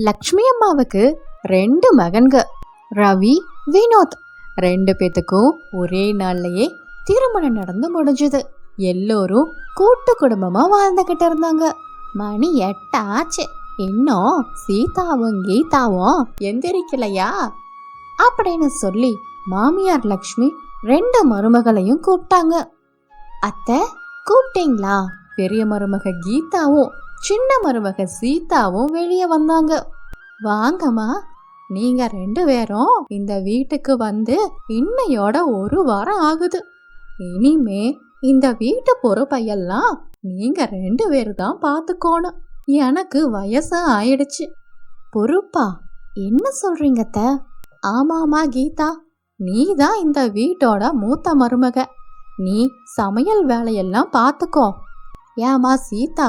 லக்ஷ்மி அம்மாவுக்கு ரெண்டு மகன்க ரவி வினோத். ரெண்டு பேத்துக்கும் ஒரே நாள்லயே திருமணம் நடந்து முடிஞ்சது. எல்லோரும் கூட்டு குடும்பமா வாழ்ந்துகிட்டு இருந்தாங்க. மணி எட்டாச்சு இன்னும் சீதாவும் கீதாவும் எந்திரிக்கலையா? அப்படின்னு சொல்லி மாமியார் லக்ஷ்மி ரெண்டு மருமகளையும் கூப்பிட்டாங்க. அத்தை கூப்பிட்டீங்களா? பெரிய மருமக கீதாவும் சின்ன மருமக சீதாவும் வெளியே வந்தாங்க. வாங்கம்மா நீங்க ரெண்டு பேரும் இந்த வீட்டுக்கு வந்து இன்னையோட ஒரு வாரம் ஆகுது. இனிமே இந்த வீட்டு பொறுப்பையெல்லாம் நீங்க ரெண்டு பேர் தான் பார்த்துக்கோணும் எனக்கு வயசு ஆயிடுச்சு. பொறுப்பா? என்ன சொல்றீங்க த ஆமாமா கீதா நீ தான் இந்த வீட்டோட மூத்த மருமக. நீ சமையல் வேலையெல்லாம் பார்த்துக்கோ ஏமா சீதா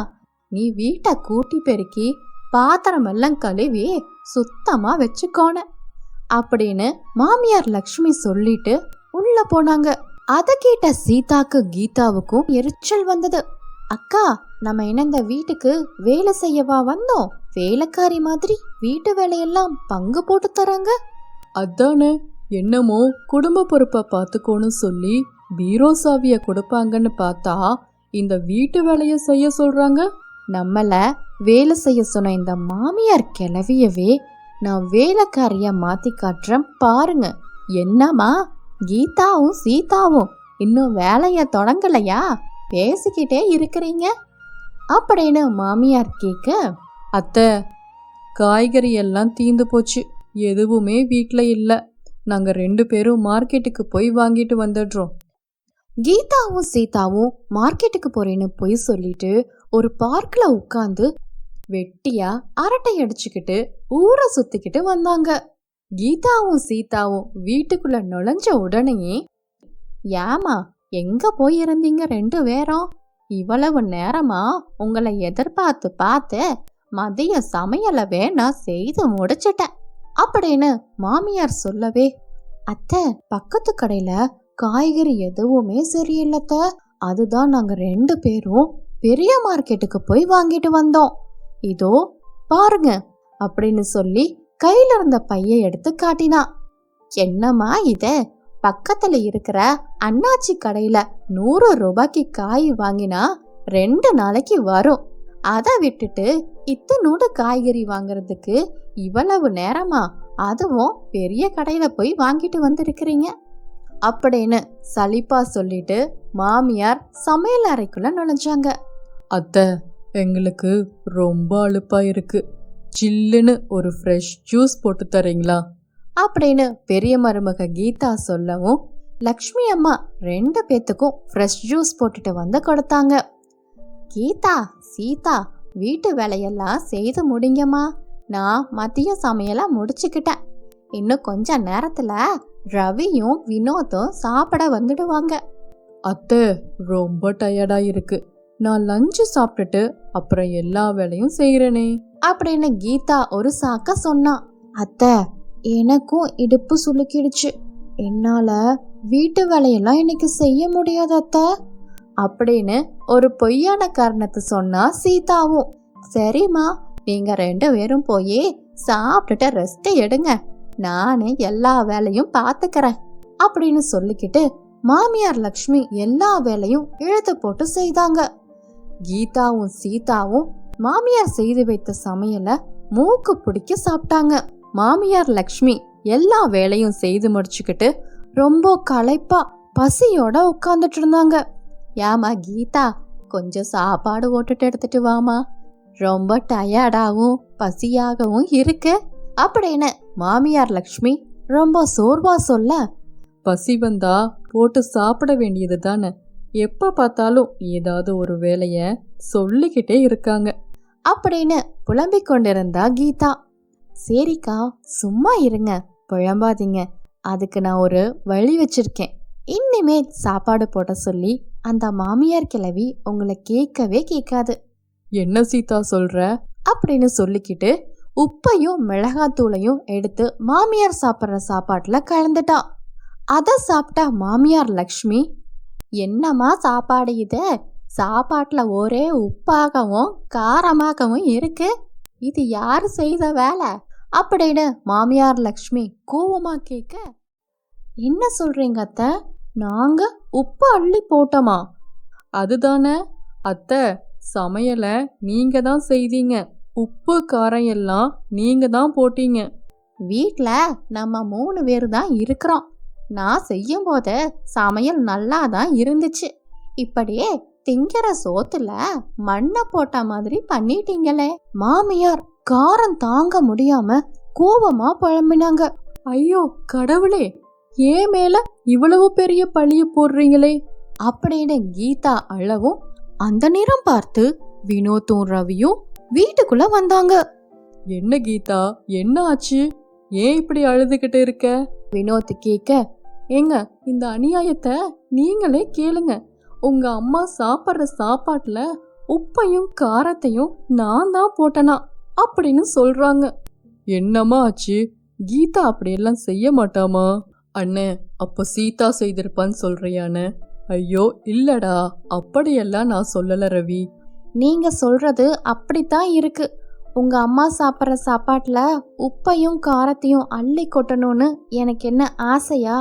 நீ வீட்டை கூட்டி பெருக்கி பாத்திரம் எல்லாம் கழுவி சுத்தமாக வச்சுக்கோன. அப்படின்னு மாமியார் லக்ஷ்மி சொல்லிட்டு உள்ள போனாங்க. அதை கேட்ட சீதாக்கு கீதாவுக்கும் எரிச்சல் வந்தது. அக்கா நம்ம என்ன இந்த வீட்டுக்கு வேலை செய்யவா வந்தோம்? வேலைக்காரி மாதிரி வீட்டு வேலையெல்லாம் பங்கு போட்டு தராங்க. அதானே என்னமோ குடும்ப பொறுப்பை பார்த்துக்கோன்னு சொல்லி பீரோ சாவியை கொடுப்பாங்கன்னு பார்த்தா இந்த வீட்டு வேலையை செய்ய சொல்றாங்க. நம்மளை வேலை செய்ய சொன்ன இந்த மாமியார் கிளவியவே நான் வேலைக்காரிய மாத்தி காட்டுறேன் பாருங்க. என்னம்மா? கீதாவும் சீதாவும் இன்னும் வேலைய தொடங்கலையா? பேசிக்கிட்டே இருக்கிறீங்க? அப்படின்னு மாமியார் கேட்க அத்தை காய்கறி எல்லாம் தீந்து போச்சு. எதுவுமே வீட்டில் இல்லை. நாங்கள் ரெண்டு பேரும் மார்க்கெட்டுக்கு போய் வாங்கிட்டு வந்துடுறோம். கீதாவும் சீதாவும் மார்க்கெட்டுக்கு போறேன்னு போய் சொல்லிட்டு ஒரு பார்க்ல உட்காந்து வெட்டியா அரட்டை அடிச்சுக்கிட்டு ஊரை சுத்திக்கிட்டு வந்தாங்க. கீதாவும் சீதாவும் வீட்டுக்குள்ள நுழைஞ்ச உடனேயே ஏமா எங்க போய் இருந்தீங்க ரெண்டு பேரும்? இவ்வளவு நேரமா உங்களை எதிர்பார்த்து பார்த்து மதிய சமையலை வேணா செய்து முடிச்சிட்டேன் அப்படின்னு மாமியார் சொல்லவே அத்தை பக்கத்து கடையில காய்கறி எதுவுமே சரியில்லத்த அதுதான் நாங்க ரெண்டு பேரும் பெரிய மார்க்கெட்டுக்கு போய் வாங்கிட்டு வந்தோம். இதோ பாருங்க அப்படின்னு சொல்லி கையில இருந்த பைய எடுத்து காட்டினா. என்னம்மா இத? பக்கத்துல இருக்கிற அண்ணாச்சி கடையில நூறு ரூபாய்க்கு காய் வாங்கினா ரெண்டு நாளைக்கு வரும். அதை விட்டுட்டு இத்தனோட காய்கறி வாங்குறதுக்கு இவ்வளவு நேரமா அதுவும் பெரிய கடையில போய் வாங்கிட்டு வந்திருக்கிறீங்க? அப்படின்னு சலிப்பா சொல்லிட்டு மாமியார் சமையல் அறைக்குள்ள நுழைஞ்சாங்க. அத்தை எங்களுக்கு ரொம்ப அழுப்பாக இருக்கு சில்லுன்னு ஒரு ஃப்ரெஷ் ஜூஸ் போட்டு தரீங்களா? அப்படின்னு பெரிய மருமக கீதா சொல்லவும் லக்ஷ்மி அம்மா ரெண்டு பேத்துக்கும் ஃப்ரெஷ் ஜூஸ் போட்டுட்டு வந்து கொடுத்தாங்க. கீதா சீதா வீட்டு வேலையெல்லாம் செய்து முடிங்கம்மா. நான் மதிய சமையலாக முடிச்சுக்கிட்டேன். இன்னும் கொஞ்ச நேரத்தில் ரவியும் வினோத்தும் சாப்பிட வந்துடுவாங்க. அத்தை ரொம்ப டயர்டாக இருக்குது நான் லஞ்சு சாப்பிட்டுட்டு அப்புறம் எல்லா வேலையும் செய்கிறேனே அப்படின்னு கீதா ஒரு சாக்க சொன்னான் அத்தை எனக்கும் இடுப்பு சுளுக்கிடுச்சு. என்னால வீட்டு வேலையெல்லாம் இன்னைக்கு செய்ய முடியாது அத்தை. அப்படின்னு ஒரு பொய்யான காரணத்தை சொன்னா சீதாவும். சரிம்மா நீங்க ரெண்டு பேரும் போய் சாப்பிட்டுட்டு ரெஸ்ட் எடுங்க. நானே எல்லா வேலையும் பார்த்துக்கிறேன் அப்படின்னு சொல்லிக்கிட்டு மாமியார் லக்ஷ்மி எல்லா வேலையும் இழுத்து போட்டு செய்தாங்க. கீதாவும் சீதாவும் மாமியார் செய்து வைத்த சமையலை மூக்கு பிடிக்க சாப்பிட்டாங்க. மாமியார் லக்ஷ்மி எல்லா வேலையும் செய்து முடிச்சுக்கிட்டு ரொம்ப களைப்பா பசியோட உட்காந்துட்டு இருந்தாங்க. ஏமா கீதா கொஞ்சம் சாப்பாடு ஓட்டுட்டு எடுத்துட்டு வாமா ரொம்ப டயர்டாகவும் பசியாகவும் இருக்கு. அப்படின்னு மாமியார் லக்ஷ்மி ரொம்ப சோர்வா சொல்ல பசி வந்தா போட்டு சாப்பிட வேண்டியது தானே எப்போ பார்த்தாலும் ஏதாவது ஒரு வேலையை சொல்லிக்கிட்டே இருக்காங்க. அப்படின்னு புலம்பிக் கொண்டிருந்தா கீதா. சரிக்கா சும்மா இருங்க புழம்பாதீங்க அதுக்கு நான் ஒரு வழி வச்சிருக்கேன். இனிமேல் சாப்பாடு போட சொல்லி அந்த மாமியார் கிளவி உங்களை கேட்கவே கேட்காது. என்ன சீதா சொல்ற? அப்படின்னு சொல்லிக்கிட்டு உப்பையும் மிளகாத்தூளையும் எடுத்து மாமியார் சாப்பிட்ற சாப்பாட்டில் கலந்துட்டா. அதை சாப்பிட்டா மாமியார் லக்ஷ்மி என்னம்மா சாப்பாடு இது? சாப்பாட்டில் ஒரே உப்பாகவும் காரமாகவும் இருக்கு. இது யார் செய்த வேலை? அப்படின்னு மாமியார் லக்ஷ்மி கோவமா கேட்க என்ன சொல்றீங்க அத்தை? நாங்க உப்பு அள்ளி போட்டோமா? அதுதானே அத்தை சமையலை நீங்க தான் செய்தீங்க. உப்பு காரம் எல்லாம் நீங்க தான் போட்டீங்க. வீட்டில் நம்ம மூணு பேர் தான் இருக்கிறோம். நான் செய்யும் போது சமையல் நல்லா தான் இருந்துச்சு. இப்படியே திங்கிற சோத்துல மண்ணை போட்ட மாதிரி பண்ணிட்டீங்களே. மாமியார் காரம் தாங்க முடியாம கோபமா புழம்பினாங்க ஐயோ கடவுளே ஏன் மேல இவ்வளவு பெரிய பழிய போடுறீங்களே? அப்படின்னு கீதா அழவும் அந்த நேரம் பார்த்து வினோத்தும் ரவியும் வீட்டுக்குள்ள வந்தாங்க. என்ன கீதா என்ன ஆச்சு? ஏன் இப்படி அழுதுகிட்டு இருக்க? வினோத் கேட்க ஏங்க இந்த அநியாயத்தை நீங்களே கேளுங்க. உங்க அம்மா சாப்பிட்ற சாப்பாட்டுல உப்பையும் காரத்தையும் நான் தான் போட்டனா அப்படின்னு சொல்றாங்க. என்னம்மா ஆச்சு? கீதா அப்படியெல்லாம் செய்ய மாட்டாமா? அண்ணே அப்ப சீதா செய்திருப்பான்னு சொல்றியானே ஐயோ இல்லடா அப்படியெல்லாம் நான் சொல்லல ரவி. நீங்க சொல்றது அப்படித்தான் இருக்கு. உங்க அம்மா சாப்பிட்ற சாப்பாட்டில் உப்பையும் காரத்தையும் அள்ளி கொட்டணும்னு எனக்கு என்ன ஆசையா?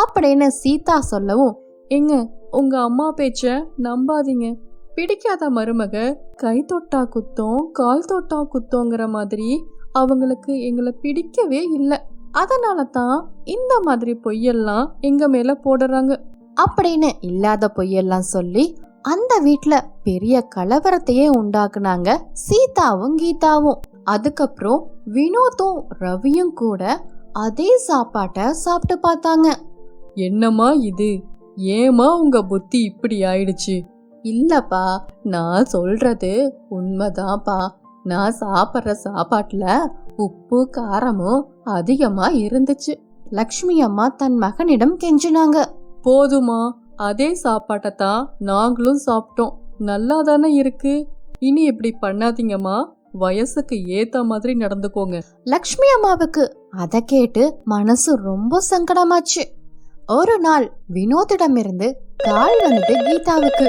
அப்படின்னு சீதா சொல்லவும் ஏங்க உங்க அம்மா பேச்ச நம்பாதீங்க. பிடிக்காத மருமக கை தொட்டா குத்தம் கால் தொட்டா குத்தோங்கிற மாதிரி அவங்களுக்கு எங்களை பிடிக்கவே இல்லை. அதனால தான் இந்த மாதிரி பொய்யெல்லாம் எங்க மேல போடுறாங்க. அப்படின்னு இல்லாத பொய்யெல்லாம் சொல்லி அந்த வீட்டில் பெரிய கலவரத்தையே உண்டாக்குனாங்க சீதாவும் கீதாவும். அதுக்கப்புறம் வினோத்தும் ரவியும் கூட அதே சாப்பாட்டை சாப்பிட்டு பார்த்தாங்க. என்னம்மா இது? ஏமா உங்க புத்தி இப்படி ஆயிடுச்சு? இல்லப்பா நான் சொல்றது உண்மைதான்ப்பா. நான் சாப்பிட்ற சாப்பாட்டுல உப்பு காரமும் அதிகமா இருந்துச்சு. லக்ஷ்மி அம்மா தன் மகனிடம் கெஞ்சினாங்க. போதுமா அதே சாப்பாட்டை தான் நாங்களும் சாப்பிட்டோம். நல்லா தானே இருக்கு? இனி இப்படி பண்ணாதீங்கம்மா. வயசுக்கு ஏத்த மாதிரி நடந்துக்கோங்க. லக்ஷ்மி அம்மாவுக்கு அதை கேட்டு மனசு ரொம்ப சங்கடமாச்சு. ஒரு நாள் வினோத்திடமிருந்து கால் வந்தது கீதாவுக்கு.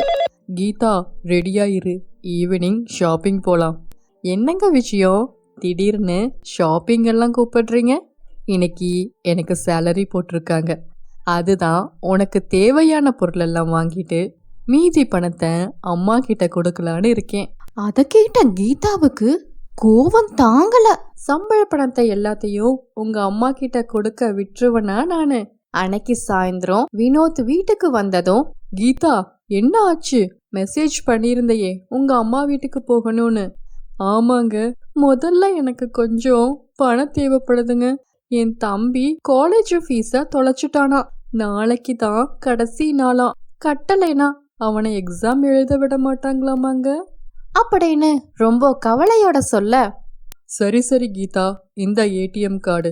கீதா ரெடியா இரு ஈவினிங் ஷாப்பிங் போலாம். என்னங்க விஷயம்? திடீர்னு ஷாப்பிங் எல்லாம் கூப்பிடுறீங்க? இன்னைக்கு எனக்கு சேலரி போட்டிருக்காங்க. அதுதான் உனக்கு தேவையான பொருள் எல்லாம் வாங்கிட்டு மீதி பணத்தை அம்மா கிட்ட கொடுக்கலான்னு இருக்கேன். அதை கேட்ட கீதாவுக்கு கோவம் தாங்கல. சம்பள பணத்தை எல்லாத்தையும் உங்க அம்மா கிட்ட கொடுக்க விட்டுருவனா நானு? அன்னைக்கு சாயந்தரம் வினோத் வீட்டுக்கு வந்ததும் கீதா என்ன ஆச்சு? மெசேஜ் பண்ணியிருந்தையே உங்க அம்மா வீட்டுக்கு போகணும்னு. ஆமாங்க முதல்ல எனக்கு கொஞ்சம் பணம் தேவைப்படுதுங்க. என் தம்பி காலேஜ் ஃபீஸ தொலைச்சிட்டானா. நாளைக்கு தான் கடைசி நாளா. கட்டலைனா அவனை எக்ஸாம் எழுத விட மாட்டாங்களாமாங்க? அப்படின்னு ரொம்ப கவலையோட சொல்ல. சரி சரி கீதா இந்த ஏடிஎம் கார்டு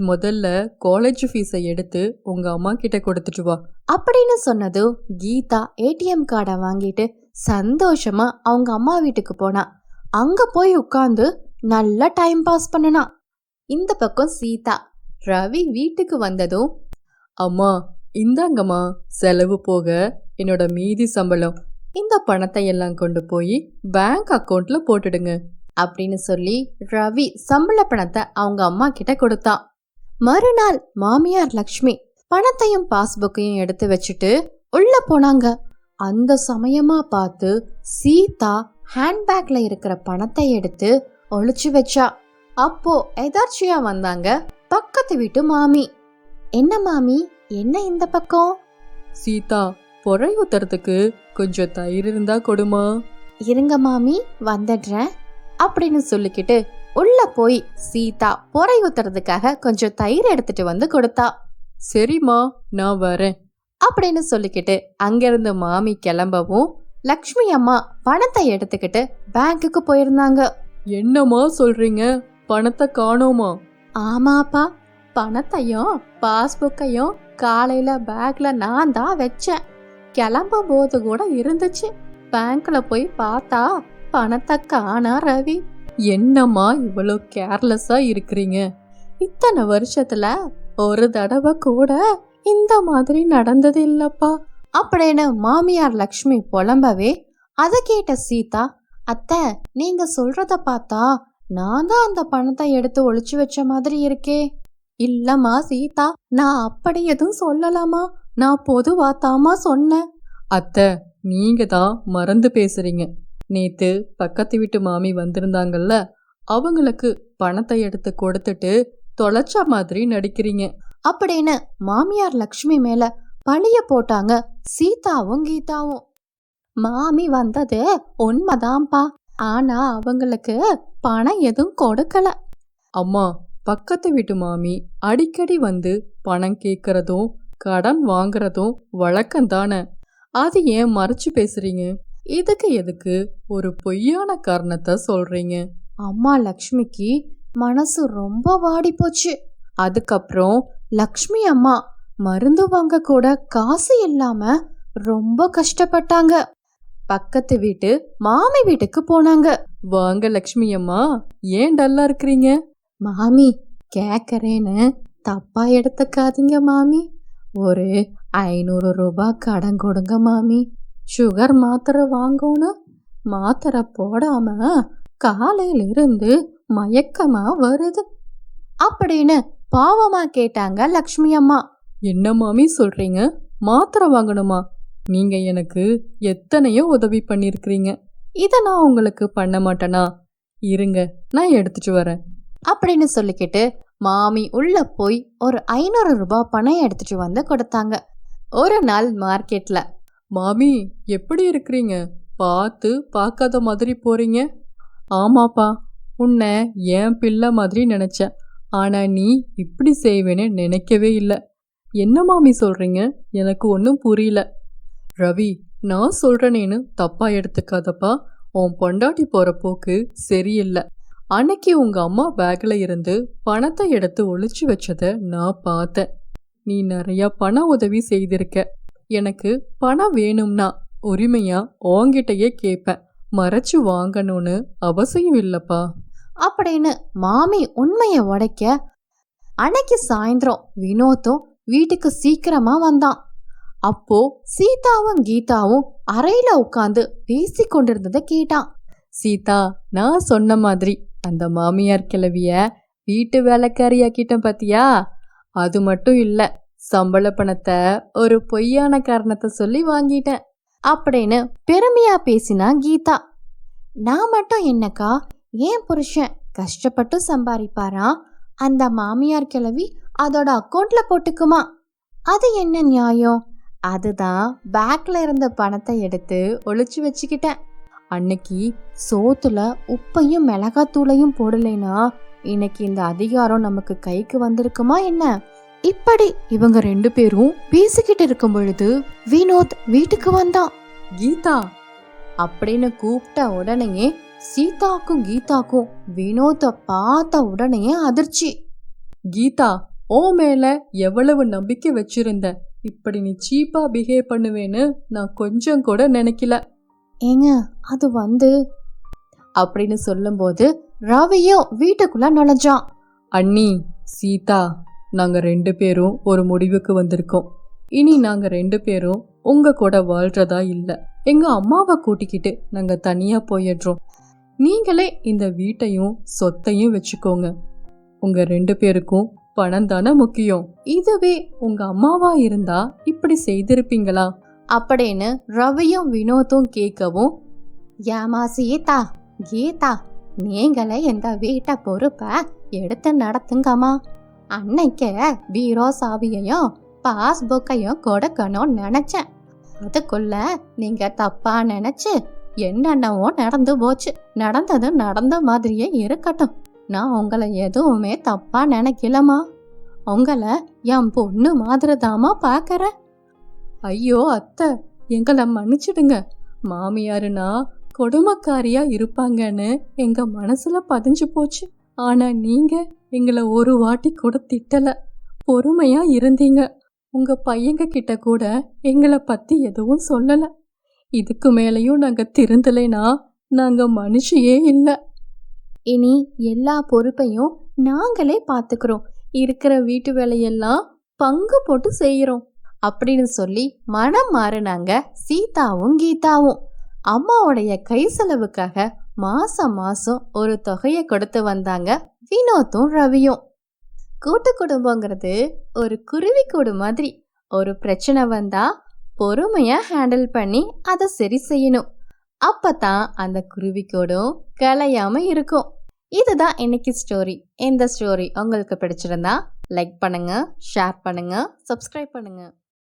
முதல்ல காலேஜ் ஃபீஸை எடுத்து உங்க அம்மா கிட்ட கொடுத்துட்டு வா. அப்படின்னு சொன்னதும் கீதா ஏடிஎம் கார்டை வாங்கிட்டு சந்தோஷமா அவங்க அம்மா வீட்டுக்கு போனா. அங்க போய் உட்காந்து நல்லா டைம் பாஸ் பண்ணனா. இந்த பக்கம் சீதா ரவி வீட்டுக்கு வந்ததும் அம்மா இந்தாங்கம்மா செலவு போக என்னோட மீதி சம்பளம். இந்த பணத்தை எல்லாம் கொண்டு போய் பேங்க் அக்கௌண்ட்ல போட்டுடுங்க. அப்படின்னு சொல்லி ரவி சம்பள பணத்தை அவங்க அம்மா கிட்ட கொடுத்தான் மறுநாள் மாமியார் லக்ஷ்மி பணத்தையும் பாஸ்புக்கையும் எடுத்து வச்சுட்டு உள்ள போனாங்க. அந்த சமயமா பார்த்து சீதா ஹேண்ட்பேக்ல இருக்கிற பணத்தை எடுத்து ஒளிச்சு வச்சா. அப்போ எதார்ச்சியா வந்தாங்க பக்கத்து வீட்டு மாமி. என்ன மாமி? என்ன இந்த பக்கம்? சீதா பொறை ஊத்துறதுக்கு கொஞ்சம் தயிர் இருந்தா கொடுமா. இருங்க மாமி வந்துடுறேன் அப்படின்னு சொல்லிக்கிட்டு உள்ள போய் சீதா பொறை ஊத்துறதுக்காக கொஞ்சம் தயிர் எடுத்துட்டு வந்து கொடுத்தா. சரிம்மா நான் வரேன் அப்படின்னு சொல்லிக்கிட்டு அங்கிருந்து மாமி கிளம்பவும் லக்ஷ்மி அம்மா பணத்தை எடுத்துக்கிட்டு பேங்க்குக்கு போயிருந்தாங்க. என்னம்மா சொல்றீங்க? பணத்தை காணோமா? ஆமாப்பா பணத்தையும் பாஸ்புக்கையும் காலையில பேக்ல நான் தான் வச்சேன். கிளம்பும் போது கூட இருந்துச்சு. பேங்க்ல போய் பார்த்தா பணத்தை காணா ரவி. என்னம்மா இவ்வளோ கேர்லெஸ்ஸாக இருக்கிறீங்க? இத்தனை வருஷத்துல ஒரு தடவை கூட இந்த மாதிரி நடந்தது இல்லப்பா. அப்படின்னு மாமியார் லக்ஷ்மி புலம்பவே அதை கேட்ட சீதா அத்தை நீங்க சொல்றத பார்த்தா நான் தான் அந்த பணத்தை எடுத்து ஒழிச்சு வச்ச மாதிரி இருக்கே. இல்லம்மா சீதா நான் அப்படி எதுவும் சொல்லலாமா? நான் பொதுவா தாமா சொன்னேன். அத்தை நீங்க தான் மறந்து பேசுறீங்க. நேத்து பக்கத்து வீட்டு மாமி வந்திருந்தாங்கல்ல அவங்களுக்கு பணத்தை எடுத்து கொடுத்துட்டு தொலைச்ச மாதிரி நடிக்கிறீங்க. அப்படின்னு மாமியார் லக்ஷ்மி மேல பழிய போட்டாங்க சீதாவும் கீதாவும். மாமி வந்தது உண்மைதான்ப்பா. ஆனா அவங்களுக்கு பணம் எதுவும் கொடுக்கல. அம்மா பக்கத்து வீட்டு மாமி அடிக்கடி வந்து பணம் கேட்கறதும் கடன் வாங்குறதும் வழக்கம் தானே அது ஏன் மறைச்சு பேசுறீங்க? இதுக்கு எதுக்கு ஒரு பொய்யான காரணத்தை சொல்றீங்க? அம்மா லக்ஷ்மிக்கு மனசு ரொம்ப வாடி போச்சு அதுக்கப்புறம் லக்ஷ்மி அம்மா மருந்து வாங்க கூட காசு இல்லாம ரொம்ப கஷ்டப்பட்டாங்க. பக்கத்து வீட்டு மாமி வீட்டுக்கு போனாங்க. வாங்க லக்ஷ்மி அம்மா ஏன் டல்லா இருக்கிறீங்க? மாமி கேக்குறேன்னு தப்பா எடுத்துக்காதீங்க மாமி. ஒரு ஐநூறு ரூபாய் கடன் கொடுங்க மாமி. சுகர் மாத்திரை வாங்கணும். மாத்திரை போடாம காலையில இருந்து மயக்கமா வருது. அப்படின்னு பாவமா கேட்டாங்க லக்ஷ்மி அம்மா. என்ன மாமி சொல்றீங்க? மாத்திரை வாங்கணுமா? நீங்க எனக்கு எத்தனையோ உதவி பண்ணிருக்கிறீங்க. இத நான் உங்களுக்கு பண்ண மாட்டேனா? இருங்க நான் எடுத்துட்டு வரேன். அப்படின்னு சொல்லிக்கிட்டு மாமி உள்ள போய் ஒரு ஐநூறு ரூபாய் பணம் எடுத்துட்டு வந்து கொடுத்தாங்க. ஒரு நாள் மார்க்கெட்ல மாமி எப்படி இருக்கிறீங்க? பார்த்து பார்க்காத மாதிரி போறீங்க? ஆமாப்பா உன்னை என் பிள்ளை மாதிரி நினைச்சேன். ஆனா நீ இப்படி செய்வேன்னு நினைக்கவே இல்லை. என்ன மாமி சொல்றீங்க? எனக்கு ஒன்றும் புரியல. ரவி நான் சொல்றேனேன்னு தப்பா எடுத்துக்காதப்பா. உன் பொண்டாட்டி போற போக்கு சரியில்லை. அன்னைக்கு உங்க அம்மா பேக்ல இருந்து பணத்தை எடுத்து ஒழிச்சு வச்சத நான் பார்த்தேன். நீ நிறைய பண உதவி செய்திருக்க. எனக்கு பணம் வேணும்னா உரிமையா உன்கிட்டயே கேட்பேன் மறைச்சு வாங்கணும்னு அவசியம் இல்லப்பா. அப்படின்னு மாமி உண்மைய உடைக்க அன்னைக்கு சாயந்தரம் வினோத்தும் வீட்டுக்கு சீக்கிரமா வந்தான். அப்போ சீதாவும் கீதாவும் அறையில உட்காந்து பேசி கொண்டிருந்ததை கேட்டான். சீதா நான் சொன்ன மாதிரி அந்த மாமியார் கிளவிய வீட்டு வேலைக்காரியாக்கிட்டேன் பாத்தியா? அது மட்டும் இல்ல சம்பள பணத்தை ஒரு பொய்யான காரணத்தை சொல்லி வாங்கிட்டேன் அப்படின்னு பெருமையா பேசினா கீதா. நான் மட்டும் என்னக்கா ஏன் புருஷன் கஷ்டப்பட்டு சம்பாதிப்பாராம் அந்த மாமியார் கிளவி அதோட அக்கௌண்ட்ல போட்டுக்குமா? அது என்ன நியாயம்? அதுதான் பேக்ல இருந்த பணத்தை எடுத்து ஒழிச்சு வச்சுக்கிட்டேன். அன்னைக்கு சோத்துல உப்பையும் மிளகாத்தூளையும் போடலைனா இன்னைக்கு இந்த அதிகாரம் நமக்கு கைக்கு வந்திருக்குமா என்ன? இப்படி இவங்க ரெண்டு பேரும் பேசிக்கிட்டு இருக்கும் பொழுது வினோத் வீட்டுக்கு வந்தான் கீதா அப்படின்னு கூப்பிட்ட உடனேயே சீதாக்கும் கீதாக்கும் வினோத்தை பார்த்த உடனேயே அதிர்ச்சி. கீதா ஓ மேல எவ்வளவு நம்பிக்கை வச்சிருந்த இப்படி நீ சீப்பா பிஹேவ் பண்ணுவேன்னு நான் கொஞ்சம் கூட நினைக்கல. ஏங்க அது வந்து அப்படின்னு சொல்லும்போது ரவியும் வீட்டுக்குள்ள நுழைஞ்சான் அண்ணி சீதா நாங்கள் ரெண்டு பேரும் ஒரு முடிவுக்கு வந்திருக்கோம். இனி நாங்கள் ரெண்டு பேரும் உங்க கூட வாழ்றதா இல்லை. எங்க அம்மாவை கூட்டிக்கிட்டு நாங்கள் தனியா போயிடுறோம். நீங்களே இந்த வீட்டையும் சொத்தையும் வச்சுக்கோங்க. உங்க ரெண்டு பேருக்கும் பணம் தானே முக்கியம். இதுவே உங்க அம்மாவா இருந்தா இப்படி செய்திருப்பீங்களா? அப்படின்னு ரவியும் வினோத்தும் கேட்கவும் ஏமா சீதா கீதா நீங்களே இந்த வீட்டை பொறுப்பை எடுத்து நடத்துங்கம்மா. அன்னைக்கே பீரோ சாவியையும் பாஸ்புக்கையும் கொடுக்கணும்னு நினைச்சேன். அதுக்குள்ள நீங்க தப்பா நினைச்சு என்னென்னவோ நடந்து போச்சு. நடந்தது நடந்த மாதிரியே இருக்கட்டும். நான் உங்களை எதுவுமே தப்பா நினைக்கலமா உங்களை என் பொண்ணு மாதிரி தாமா பார்க்கறேன் ஐயோ அத்தை எங்களை மன்னிச்சிடுங்க. மாமியாருனா கொடுமக்காரியா இருப்பாங்கன்னு எங்க மனசுல பதிஞ்சு போச்சு. ஆனால் நீங்கள் எங்களை ஒரு வாட்டி கூட திட்டலை. பொறுமையாக இருந்தீங்க. உங்கள் பையங்க கிட்ட கூட எங்களை பற்றி எதுவும் சொல்லலை. இதுக்கு மேலேயும் நாங்கள் திருந்தலைனா நாங்கள் மனுஷியே இல்லை. இனி எல்லா பொறுப்பையும் நாங்களே பார்த்துக்கிறோம் இருக்கிற வீட்டு வேலையெல்லாம் பங்கு போட்டு செய்கிறோம் அப்படின்னு சொல்லி மனம் மாறினாங்க சீதாவும் கீதாவும். அம்மாவுடைய கை செலவுக்காக மாசம் மாசம் ஒரு தொகையை கொடுத்து வந்தாங்க வினோத்தும் ரவியும். கூட்டு குடும்பங்கிறது ஒரு குருவி கூடு மாதிரி. ஒரு பிரச்சனை வந்தா பொறுமையா ஹேண்டில் பண்ணி அதை சரி செய்யணும். அப்பதான் அந்த குருவிக்கூடும் கலையாம இருக்கும். இதுதான் இன்னைக்கு ஸ்டோரி இந்த ஸ்டோரி உங்களுக்கு பிடிச்சிருந்தா லைக் பண்ணுங்க ஷேர் பண்ணுங்க சப்ஸ்கிரைப் பண்ணுங்க.